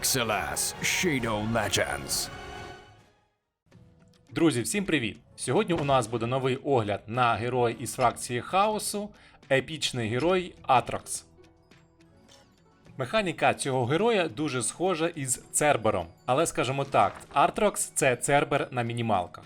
XLS Shadow Legends. Друзі, всім привіт! Сьогодні у нас буде новий огляд на героя із фракції хаосу, епічний герой Атрокс. Механіка цього героя дуже схожа із Цербером, але скажімо так, Атрокс це Цербер на мінімалках.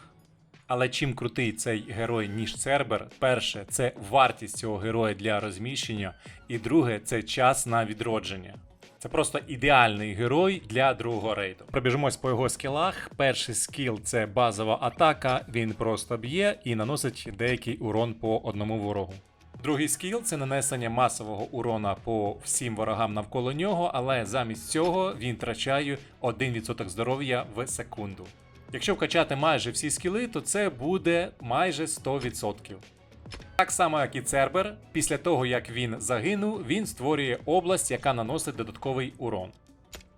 Але чим крутий цей герой, ніж Цербер, перше, це вартість цього героя для розміщення, і друге, це час на відродження. Це просто ідеальний герой для другого рейду. Пробіжимось по його скілах. Перший скіл це базова атака, він просто б'є і наносить деякий урон по одному ворогу. Другий скіл це нанесення масового урона по всім ворогам навколо нього, але замість цього він втрачає 1% здоров'я в секунду. Якщо вкачати майже всі скіли, то це буде майже 100%. Так само, як і Цербер, після того як він загинув, він створює область, яка наносить додатковий урон.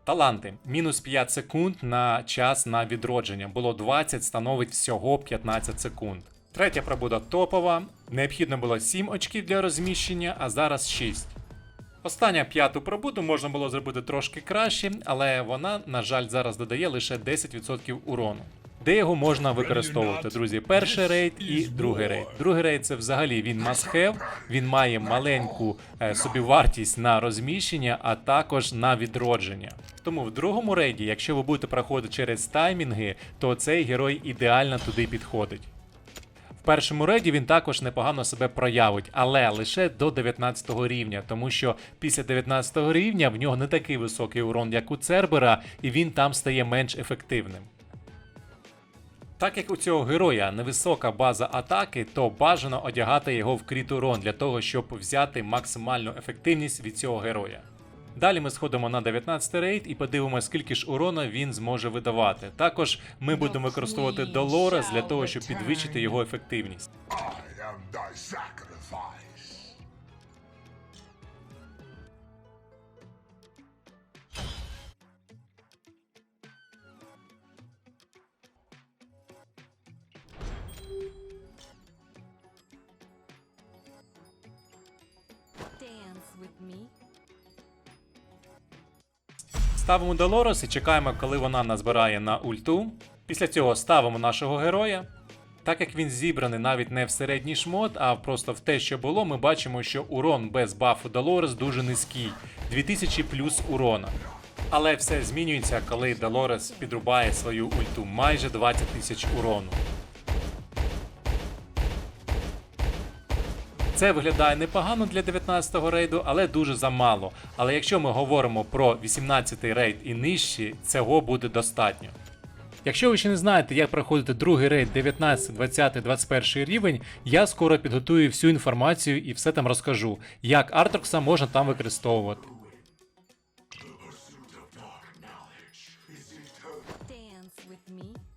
Таланти мінус 5 секунд на час на відродження. Було 20, становить всього 15 секунд. Третя пробуда топова. Необхідно було 7 очків для розміщення, а зараз 6. Остання п'яту пробуду можна було зробити трошки краще, але вона, на жаль, зараз додає лише 10% урону. Де його можна використовувати, друзі? Перший рейд і другий рейд. Другий рейд це взагалі він must have, він має маленьку е, собівартість на розміщення, а також на відродження. Тому в другому рейді, якщо ви будете проходити через таймінги, то цей герой ідеально туди підходить. В першому рейді він також непогано себе проявить, але лише до 19 рівня, тому що після 19 рівня в нього не такий високий урон, як у Цербера, і він там стає менш ефективним. Так як у цього героя невисока база атаки, то бажано одягати його в кріт урон для того, щоб взяти максимальну ефективність від цього героя. Далі ми сходимо на 19 рейд і подивимося, скільки ж урона він зможе видавати. Також ми будемо використовувати Долорес для того, щоб підвищити його ефективність. Ставимо Долорес і чекаємо, коли вона назбирає на ульту. Після цього ставимо нашого героя. Так як він зібраний навіть не в середній шмот, а просто в те, що було, ми бачимо, що урон без бафу Долорес дуже низький 2000 плюс урона. Але все змінюється, коли Долорес підрубає свою ульту майже 20 тисяч урону. Це виглядає непогано для 19-го рейду, але дуже замало. Але якщо ми говоримо про 18-й рейд і нижчі, цього буде достатньо. Якщо ви ще не знаєте, як проходити другий рейд 19, 20, 21 рівень, я скоро підготую всю інформацію і все там розкажу, як Артрокса можна там використовувати. With me.